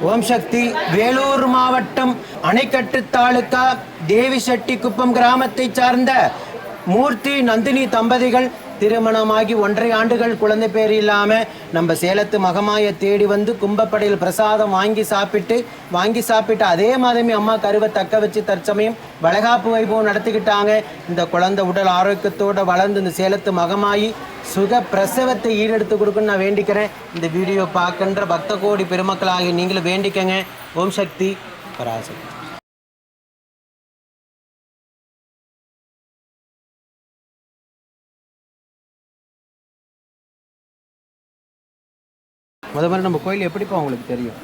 ஓம் சக்தி வேலூர் மாவட்டம் அணைக்கட்டு தாலுகா தேவிசெட்டிக்குப்பம் கிராமத்தை சார்ந்த மூர்த்தி நந்தினி தம்பதிகள் திருமணமாகி ஒன்றரை ஆண்டுகள் குழந்தை பேர் இல்லாம நம்ம சேலத்து மகமாய தேடி வந்து கும்பப்படையில் பிரசாதம் வாங்கி சாப்பிட்டு வாங்கி சாப்பிட்டு அதே மாதமே அம்மா கருவை தக்க வச்சு தற்சமயம் வளகாப்பு வைபவம் நடத்திக்கிட்டாங்க. இந்த குழந்தை உடல் ஆரோக்கியத்தோட வளர்ந்து இந்த சேலத்து மகமாயி சுக பிரசவத்தை ஈடெடுத்து கொடுக்குன்னு நான் வேண்டிக்கிறேன். இந்த வீடியோ பார்க்கின்ற பக்த கோடி பெருமக்களாகி நீங்களும் வேண்டிக்கங்க. ஓம் சக்தி பராசக்தி. முத மாதிரி நம்ம கோயில் எப்படிப்பா உங்களுக்கு தெரியும்?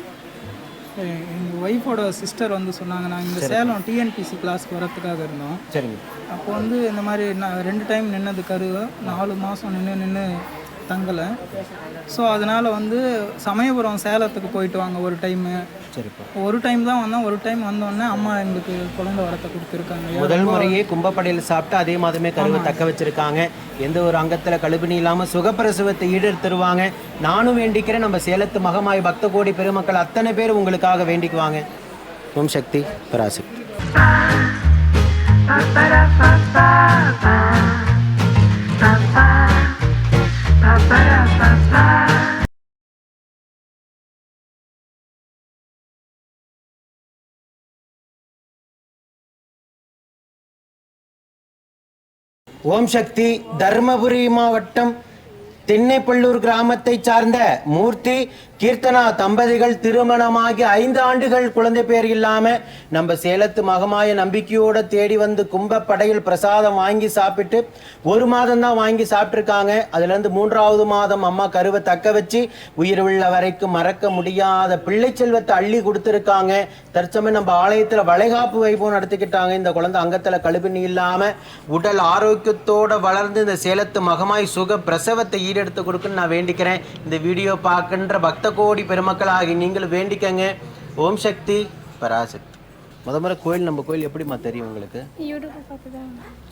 எங்கள் ஒய்ஃபோட சிஸ்டர் வந்து சொன்னாங்க நாங்கள் இந்த சேலம் டிஎன்பிசி கிளாஸ்க்கு வரத்துக்காக இருந்தோம். சரிங்க. அப்போ வந்து இந்த மாதிரி நான் ரெண்டு டைம் நின்னது கருவை நாலு மாதம் நின்று நின்று தங்கலை. ஸோ அதனால் வந்து சமயபுரம் சேலத்துக்கு போயிட்டு வாங்க ஒரு டைமு சரிப்பா ஒரு டைம் தான் வந்தோம் ஒரு டைம் வந்தோடனே அம்மா எங்களுக்கு குழந்தை வரத்தை கொடுத்துருக்காங்க முதல் முறையே கும்பப்படையில் சாப்பிட்டு அதே மாதமே கருவை தக்க வச்சிருக்காங்க எந்த ஒரு அங்கத்தில் கழுபினி இல்லாமல் சுகப்பிரசவத்தை ஈடெடுத்துருவாங்க நானும் வேண்டிக்கிறேன் நம்ம சேலத்து மகமாய் பக்த கோடி பெருமக்கள் அத்தனை பேர் உங்களுக்காக வேண்டிக்குவாங்க ஓம் சக்தி பராசக்தி ஓம் சக்தி தர்மபுரி மாவட்டம் திண்ணைப்பள்ளூர் கிராமத்தை சார்ந்த மூர்த்தி கீர்த்தனா தம்பதிகள் திருமணமாகி ஐந்து ஆண்டுகள் குழந்தை பேர் இல்லாம நம்ம சேலத்து மகமாய நம்பிக்கையோட தேடி வந்து கும்ப படையில் பிரசாதம் வாங்கி சாப்பிட்டு ஒரு மாதம் தான் வாங்கி சாப்பிட்ருக்காங்க அதுல இருந்து மூன்றாவது மாதம் அம்மா கருவை தக்க வச்சு உயிர் உள்ள வரைக்கும் மறக்க முடியாத பிள்ளை செல்வத்தை அள்ளி கொடுத்துருக்காங்க. தற்சமயம் நம்ம ஆலயத்துல வளைகாப்பு வைபவம் நடத்திக்கிட்டாங்க. இந்த குழந்தை அங்கத்துல கழுபினி இல்லாம உடல் ஆரோக்கியத்தோட வளர்ந்து இந்த சேலத்து மகமாய் சுக பிரசவத்தை ஈடெடுத்து கொடுக்குன்னு நான் வேண்டிக்கிறேன். இந்த வீடியோ பார்க்கின்ற பக்த கோடி பெருமக்களாகி நீங்கள் வேண்டிக்கங்க. ஓம் சக்தி பராசக்தி. முத முறை கோயில் நம்ம கோயில் எப்படிம்மா தெரியும் உங்களுக்கு?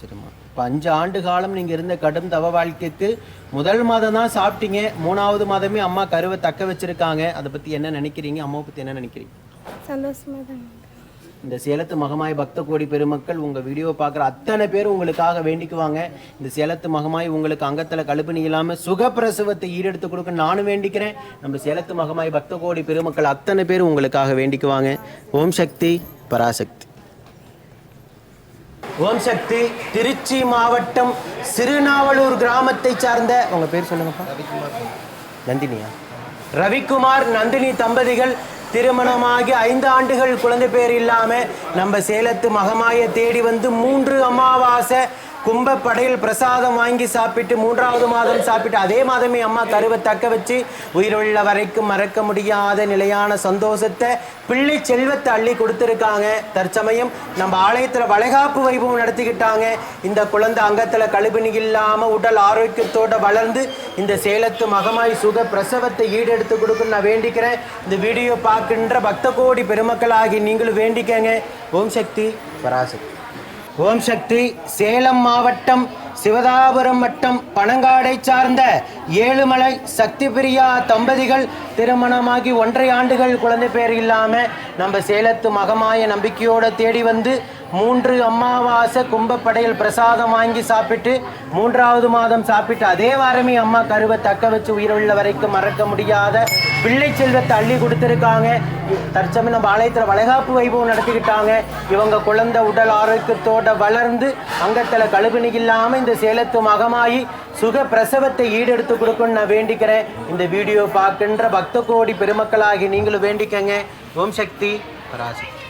சரிம்மா. இப்போ அஞ்சு ஆண்டு காலம் நீங்கள் இருந்த கடும் தவ வாழ்க்கைக்கு முதல் மாதம் தான் சாப்பிட்டீங்க. மூணாவது மாதமே அம்மா கருவை தக்க வச்சிருக்காங்க. அதை பற்றி என்ன நினைக்கிறீங்க? அம்மாவை பற்றி என்ன நினைக்கிறீங்க? சந்தோஷமாக தான். இந்த சேலத்து மகமாய் பக்த கோடி பெருமக்கள் உங்க வீடியோ பார்க்குற அத்தனை பேர் உங்களுக்காக வேண்டிக்குவாங்க. இந்த சேலத்து மகமாய் உங்களுக்கு அங்கத்துல கழுப்பு இல்லாம சுகப்பிரசவத்தை ஈடெடுத்து கொடுக்க நானும் வேண்டிக்கிறேன். நம்ம சேலத்து மகமாய் பக்த கோடி பெருமக்கள் அத்தனை பேர் உங்களுக்காக வேண்டிக்குவாங்க. ஓம் சக்தி பராசக்தி. ஓம் சக்தி திருச்சி மாவட்டம் சிறுநாவலூர் கிராமத்தை சார்ந்த உங்க பேர் சொல்லுங்கப்பா. நந்தினியா? ரவிக்குமார் நந்தினி தம்பதிகள் திருமணமாகி ஐந்து ஆண்டுகள் குழந்தை பேர் இல்லாம நம்ம சேலத்து மகமாய தேடி வந்து மூன்று அமாவாசை கும்பப்படையில் பிரசாதம் வாங்கி சாப்பிட்டு மூன்றாவது மாதம் சாப்பிட்டு அதே மாதமே அம்மா கருவை தக்க வச்சு உயிருள்ள வரைக்கும் மறக்க முடியாத நிலையான சந்தோஷத்தை பிள்ளை செல்வத்தை அள்ளி கொடுத்துருக்காங்க. தற்சமயம் நம்ம ஆலயத்தில் வளைகாப்பு வைபவம் நடத்திக்கிட்டாங்க. இந்த குழந்தை அங்கத்தில் கழுபினி இல்லாமல் உடல் ஆரோக்கியத்தோடு வளர்ந்து இந்த சேலத்து மகமாய் சுக பிரசவத்தை ஈடெடுத்து கொடுக்குன்னு நான் வேண்டிக்கிறேன். இந்த வீடியோ பார்க்கின்ற பக்த கோடி பெருமக்களாகி நீங்களும் வேண்டிக்கங்க. ஓம் சக்தி பராசக்தி. ஓம் சக்தி சேலம் மாவட்டம் சிவதாபுரம் வட்டம் பனங்காடை சார்ந்த ஏழுமலை சக்தி பிரியா தம்பதிகள் திருமணமாகி ஒன்றரை ஆண்டுகள் குழந்தை பேர் இல்லாமல் நம்ம சேலத்து மகமாய நம்பிக்கையோடு தேடி வந்து மூன்று அமாவாசை கும்பப்படையில் பிரசாதம் வாங்கி சாப்பிட்டு மூன்றாவது மாதம் சாப்பிட்டு அதே வாரமே அம்மா கருவை தக்க வச்சு உயிருள்ள வரைக்கும் மறக்க முடியாத பிள்ளை செல்வத்தை அள்ளி கொடுத்துருக்காங்க. தற்சமயம் நம்ம ஆலயத்தில் வளைகாப்பு வைபவம் நடத்திக்கிட்டாங்க. இவங்க குழந்தை உடல் ஆரோக்கியத்தோட வளர்ந்து அங்கத்தில் கழுபினி இல்லாமல் இந்த சேலத்து மகமாயி சுக பிரசவத்தை ஈடெடுத்து கொடுக்கணும்னு நான் வேண்டிக்கிறேன். இந்த வீடியோ பார்க்கின்ற பக்த கோடி பெருமக்களாகி நீங்களும் வேண்டிக்கங்க. ஓம் சக்தி. பராசக்தி.